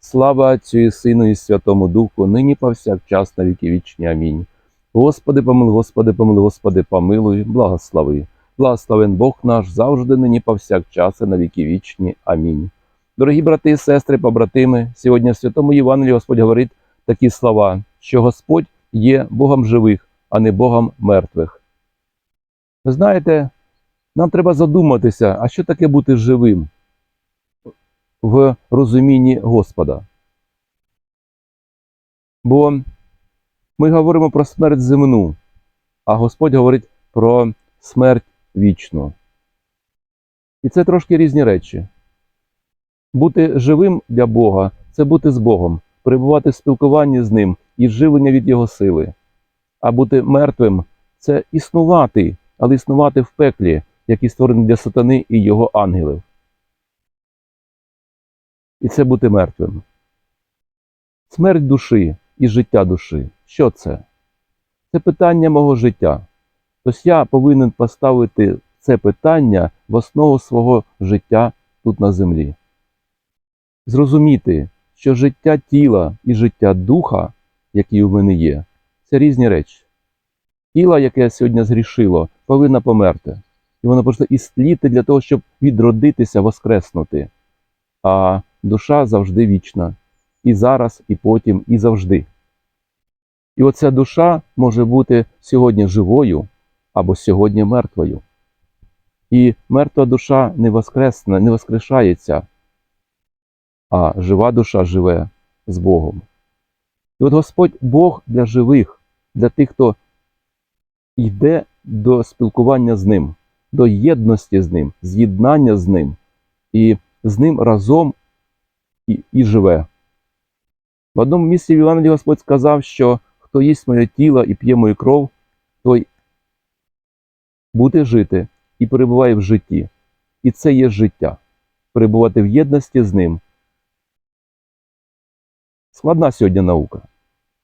Слава Отцю і Сину і Святому Духу, нині повсякчас на віки вічні. Амінь. Господи, помилуй, Господи, помилуй, Господи, помилуй, благослови. Благословен Бог наш завжди, нині повсякчас і на віки вічні. Амінь. Дорогі брати і сестри, побратими, сьогодні в Святому Євангелії Господь говорить такі слова, що Господь є Богом живих, а не Богом мертвих. Ви знаєте, нам треба задуматися, а що таке бути живим? В розумінні Господа. Бо ми говоримо про смерть земну, а Господь говорить про смерть вічну. І це трошки різні речі. Бути живим для Бога це бути з Богом, перебувати в спілкуванні з Ним і живлення від Його сили. А бути мертвим це існувати, але існувати в пеклі, який створений для сатани і його ангелів і це бути мертвим. Смерть душі і життя душі. Що це? Це питання мого життя. Тобто я повинен поставити це питання в основу свого життя тут на землі. Зрозуміти, що життя тіла і життя духа, які у мене є, це різні речі. Тіло, яке сьогодні згрішило, повинно померти. І воно просто істліти для того, щоб відродитися, воскреснути. А душа завжди вічна. І зараз, і потім, і завжди. І оця душа може бути сьогодні живою або сьогодні мертвою. І мертва душа не воскресне, не воскрешається, а жива душа живе з Богом. І от Господь Бог для живих, для тих, хто йде до спілкування з Ним, до єдності з Ним, з'єднання з Ним, і з Ним разом і, живе. В одному місці в Євангелії Господь сказав, що хто їсть моє тіло і п'є мою кров, той буде жити і перебуває в житті. І це є життя. Перебувати в єдності з ним. Складна сьогодні наука,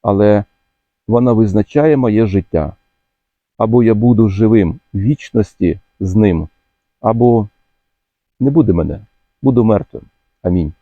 але вона визначає моє життя. Або я буду живим в вічності з ним, або не буде мене, буду мертвим. Амінь.